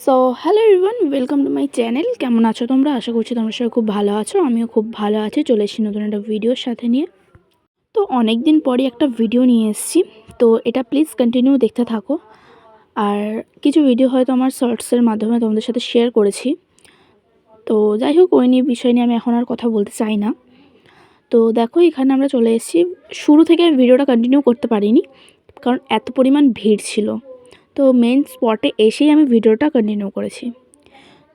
So hello everyone welcome to my channel কেমন আছো তোমরা? আশা করছি তোমরা সবাই খুব ভালো আছো। আমিও খুব ভালো আছি। চলে এসেছি নতুন একটা ভিডিওর সাথে নিয়ে। তো অনেক দিন পরই একটা ভিডিও নিয়ে এসেছি। তো, এটা প্লিজ কন্টিনিউ দেখতে থাকো। আর কিছু ভিডিও হয়তো আমার শর্টসের মাধ্যমে তোমাদের সাথে শেয়ার করেছি। তো, যাই হোক, ওই নিয়ে বিষয় নিয়ে আমি এখন আর কথা বলতে চাই না। তো, দেখো, এখানে আমরা চলে এসেছি। শুরু থেকে ভিডিওটা কন্টিনিউ করতে পারিনি। কারণ এত পরিমাণ ভিড় ছিল। তো মেন স্পটে এসেই আমি ভিডিওটা কন্টিনিউ করেছি।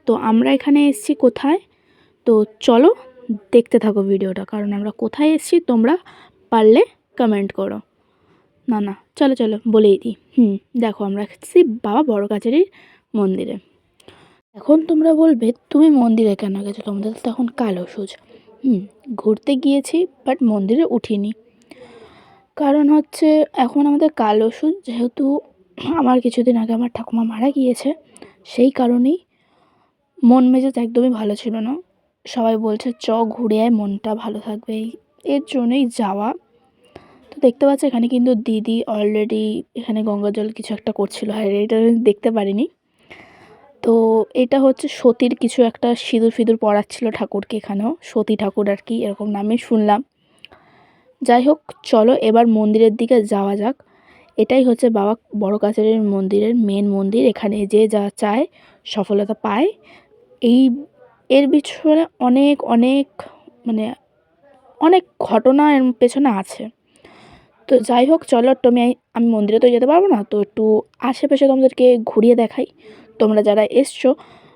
তো আমরা এখানে এসেছি কোথায়? তো চলো দেখতে থাকো ভিডিওটা কারণ আমরা কোথায় এসেছি তোমরা পারলে কমেন্ট করো। না না, চলো চলো, বলেই দিই। হুম, দেখো, আমরা এসেছি বাবা বড় কাছারির মন্দিরে। এখন তোমরা বলবে, তুমি মন্দিরে কেন গেছো? তোমাদের তো এখন কালো সুজ হুম, ঘুরতে গিয়েছি বাট মন্দিরে উঠিনি। কারণ হচ্ছে, এখন আমাদের কালো সুজ যেহেতু আমার কিছুদিন আগে আমার ঠাকুমা মারা গিয়েছে, সেই কারণেই মন মেজাজ একদমই ভালো ছিল না। সবাই বলছে, চ, ঘুরে আয়, মনটা ভালো থাকবে। এর জন্যই যাওয়া। তো দেখতে পাচ্ছ, এখানে কিন্তু দিদি অলরেডি এখানে গঙ্গা জল কিছু একটা করছিল, আর এটা দেখতে পারিনি। তো এটা হচ্ছে সতীর কিছু একটা সিঁদুর ফিঁদুর পড়াচ্ছিল ঠাকুরকে এখানেও, সতী ঠাকুর আর কি, এরকম নামে শুনলাম। যাই হোক, চলো এবার মন্দিরের দিকে যাওয়া যাক। এটাই হচ্ছে বাবা বড় কাছারির মন্দিরের মেন মন্দির। এখানে যে যা চায়, সফলতা পায়। এই, এর পিছনে অনেক অনেক মানে অনেক ঘটনা এর পেছনে আছে। তো যাই হোক, চলো একটু আমি আমি মন্দিরে তো যেতে পারব না। তো একটু আশেপাশে তোমাদেরকে ঘুরিয়ে দেখাই। তোমরা যারা এসছো,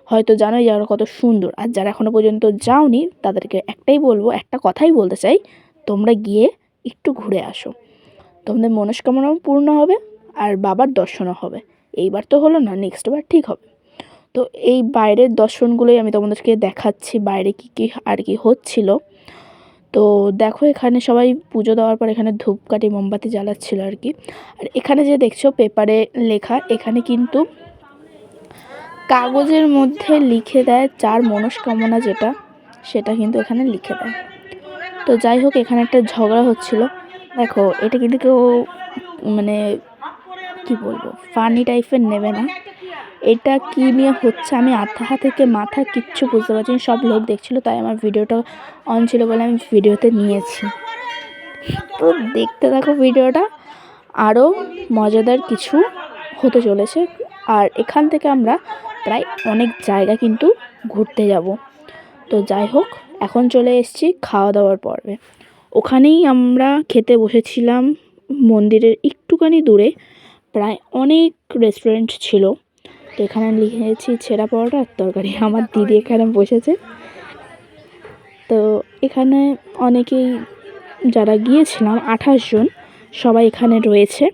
হয়তো জানোই জায়গাটা কত সুন্দর। আর যারা এখনও পর্যন্ত যাওনি, তাদেরকে একটাই বলব, একটা কথাই বলতে চাই, তোমরা গিয়ে একটু ঘুরে আসো। তোমাদের মনস্কামনাও পূর্ণ হবে আর বাবার দর্শনও হবে। এইবার তো হলো না নেক্সট বার ঠিক হবে। তো এই বাইরের দর্শনগুলোই আমি তোমাদেরকে দেখাচ্ছি, বাইরে কী কী আর কি হচ্ছিল। তো দেখো এখানে সবাই পুজো দেওয়ার পর এখানে ধূপকাঠি, মোমবাতি জ্বালাচ্ছিল আর কি। আর এখানে যে দেখছ পেপারে লেখা, এখানে কিন্তু কাগজের মধ্যে লিখে দেয় চার মনস্কামনা যেটা, সেটা কিন্তু এখানে লিখে দেয়। তো যাই হোক, এখানে একটা ঝগড়া হচ্ছিল। দেখো, এটা কিন্তু কেউ মানে কি বলব ফানি টাইপের নেবে না। এটা কি নিয়ে হচ্ছে, আমি আধা থেকে মাথা কিচ্ছু বুঝতে পারছি সব লোক দেখছিল, তাই আমার ভিডিওটা অন ছিল বলে আমি ভিডিওতে নিয়েছি। তো দেখতে থাকো ভিডিওটা আরও মজাদার কিছু হতে চলেছে। আর এখান থেকে আমরা প্রায় অনেক জায়গা কিন্তু ঘুরতে যাব। তো যাই হোক, এখন চলে এসেছি খাওয়া দাওয়ার পর্বে। ওখানেই আমরা খেতে বসেছিলাম মন্দিরের একটুখানি দূরে প্রায় অনেক রেস্টুরেন্ট ছিল। তো এখানে লিখেছি ছেঁড়া পরোটা আর তরকারি। আমার দিদি এখানে বসেছে। তো এখানে অনেকেই যারা গিয়েছিলাম আঠাশ জন সবাই এখানে রয়েছে।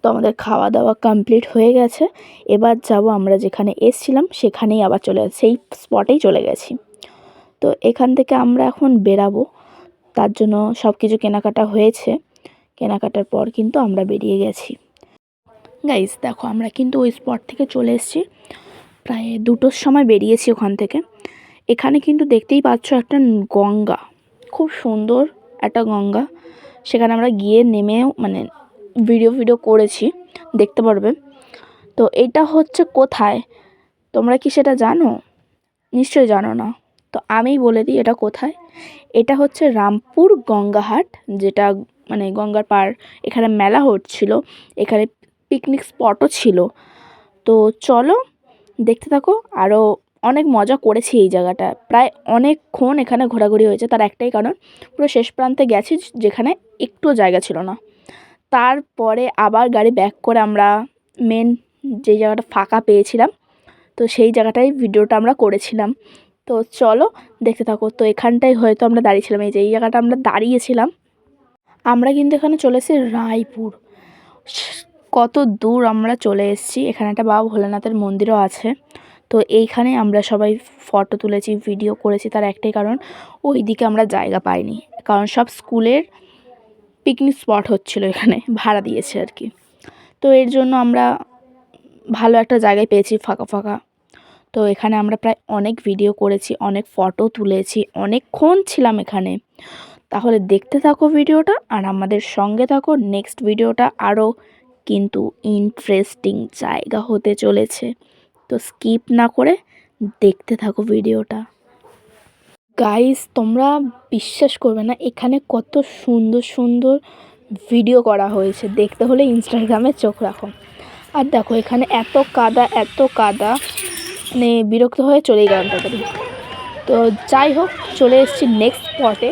তো আমাদের খাওয়া দাওয়া কমপ্লিট হয়ে গেছে। এবার যাব আমরা যেখানে এসছিলাম সেখানেই আবার চলে সেই স্পটেই চলে গেছি। তো এখান থেকে আমরা এখন বেরাবো। তার জন্য সব কিছু কেনাকাটা হয়েছে। কেনাকাটার পর কিন্তু আমরা বেরিয়ে গেছি। গাইজ দেখো, আমরা কিন্তু ওই স্পট থেকে চলে এসেছি। প্রায় দুটোর সময় বেরিয়েছি ওখান থেকে। এখানে কিন্তু দেখতেই পাচ্ছ একটা গঙ্গা। খুব সুন্দর একটা গঙ্গা। সেখানে আমরা গিয়ে নেমেও মানে ভিডিও ভিডিও করেছি। দেখতে পারবে। তো এটা হচ্ছে কোথায়? তোমরা কি সেটা জানো? নিশ্চয়ই জানো না। তো আমি বলে দিই এটা কোথায়? এটা হচ্ছে রামপুর গঙ্গাহাট, যেটা মানে গঙ্গার পার এখানে মেলা হচ্ছিল, এখানে পিকনিক স্পটও ছিল। তো চলো দেখতে থাকো আরও অনেক মজা করেছি এই জায়গাটা। প্রায় অনেকক্ষণ এখানে ঘোরাঘুরি হয়েছে, তার একটাই কারণ, পুরো শেষ প্রান্তে গেছি যেখানে একটুও জায়গা ছিল না। তারপরে আবার গাড়ি ব্যাক করে আমরা মেন যে জায়গাটা ফাঁকা পেয়েছিলাম, তো সেই জায়গাটায় ভিডিওটা আমরা করেছিলাম। তো চলো দেখতে থাকো। তো এখানটাই হয়তো আমরা দাঁড়িয়েছিলাম। এই যে এই জায়গাটা আমরা দাঁড়িয়েছিলাম। আমরা কিন্তু এখানে চলে এসেছি রায়পুর। কত দূর আমরা চলে এসেছি। এখানে একটা বাবা ভোলেনাথের মন্দিরও আছে। তো এইখানে আমরা সবাই ফটো তুলেছি, ভিডিও করেছি। তার একটাই কারণ ওই দিকে আমরা জায়গা পাইনি। কারণ সব স্কুলের পিকনিক স্পট হচ্ছিল এখানে, ভাড়া দিয়েছে আর কি। তো এর জন্য আমরা ভালো একটা জায়গায় পেয়েছি ফাঁকা ফাঁকা। তো এখানে আমরা প্রায় অনেক ভিডিও করেছি, অনেক ফটো তুলেছি, অনেকক্ষণ ছিলাম এখানে। তাহলে দেখতে থাকো ভিডিওটা আর আমাদের সঙ্গে থাকো। নেক্সট ভিডিওটা আরও কিন্তু ইন্টারেস্টিং জায়গা হতে চলেছে। তো স্কিপ না করে দেখতে থাকো ভিডিওটা গাইস তোমরা বিশ্বাস করবে না, এখানে কত সুন্দর সুন্দর ভিডিও করা হয়েছে। দেখতে হলে ইনস্টাগ্রামে চোখ রাখো। আর দেখো, এখানে এত কাদা এত কাদা। মানে বিরক্ত হয়ে চলে গেলাম তাড়াতাড়ি তো যাই হোক, চলে এসেছি নেক্সট স্পটে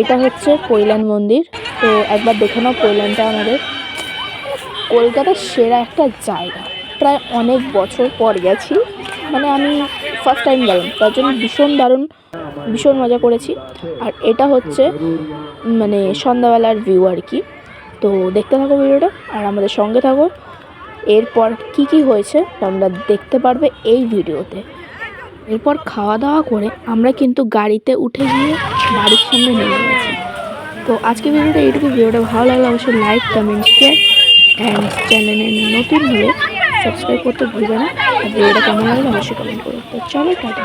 এটা হচ্ছে কৈলান মন্দির। তো একবার দেখে নাও কৈলানটা আমাদের। কলকাতার সেরা একটা জায়গা। প্রায় অনেক বছর পর গেছি। মানে আমি ফার্স্ট টাইম গেলাম। তার জন্য ভীষণ দারুণ, ভীষণ মজা করেছি। আর এটা হচ্ছে মানে সন্ধ্যাবেলার ভিউ আর কি। তো দেখতে থাকো ভিডিওটা, আর আমাদের সঙ্গে থাকো। এরপর কি কি হয়েছে তোমরা দেখতে পারবে এই ভিডিওতে। এরপর খাওয়া দাওয়া করে আমরা কিন্তু গাড়িতে উঠে গিয়ে বাড়ির সামনে নেমে গেছি। তো আজকে ভিডিওটা এইটুকু। ভিডিওটা ভালো লাগলে অবশ্যই লাইক, কমেন্ট শেয়ার অ্যান্ড চ্যানেলে নতুন হলে সাবস্ক্রাইব করতে ভুলবে না। আর ভিডিওটা কেমন লাগলে অবশ্যই কমেন্ট করো তো চলো, টাটা।